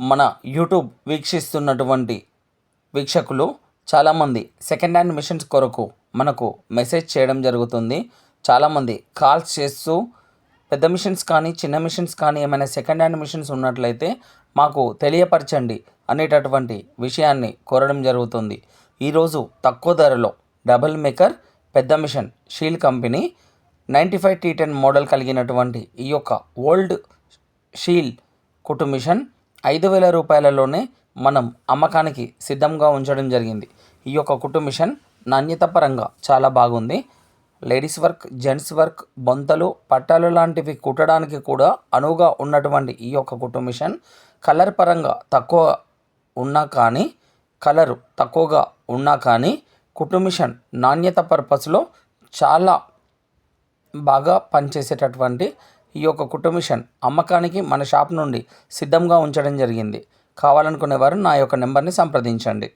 మన యూట్యూబ్ వీక్షిస్తున్నటువంటి వీక్షకులు చాలామంది సెకండ్ హ్యాండ్ మిషన్స్ కొరకు మనకు మెసేజ్ చేయడం జరుగుతుంది. చాలామంది కాల్స్ చేస్తూ పెద్ద మిషన్స్ కానీ చిన్న మిషన్స్ కానీ ఏమైనా సెకండ్ హ్యాండ్ మిషన్స్ ఉన్నట్లయితే మాకు తెలియపరచండి అనేటటువంటి విషయాన్ని కోరడం జరుగుతుంది. ఈరోజు తక్కువ ధరలో డబుల్ మేకర్ పెద్ద machine she'll company ninety five T ten model కలిగినటువంటి ఈ యొక్క ఓల్డ్ షీల్ కుట్టు మిషన్ ఐదు వేల రూపాయలలోనే మనం అమ్మకానికి సిద్ధంగా ఉంచడం జరిగింది. ఈ యొక్క కుట్టు మిషన్ నాణ్యత పరంగా చాలా బాగుంది. లేడీస్ వర్క్ జెంట్స్ వర్క్ బొంతలు పట్టాలు లాంటివి కుట్టడానికి కూడా అనువుగా ఉన్నటువంటి ఈ యొక్క కుట్టు మిషన్ కలర్ పరంగా తక్కువ ఉన్నా కానీ కలరు తక్కువగా ఉన్నా కానీ కుట్టు మిషన్ నాణ్యత పర్పస్లో చాలా బాగా పనిచేసేటటువంటి ఈ యొక్క కుట్టు మిషన్ అమ్మకానికి మన షాప్ నుండి సిద్ధంగా ఉంచడం జరిగింది. కావాలనుకునేవారు నా యొక్క నెంబర్ని సంప్రదించండి.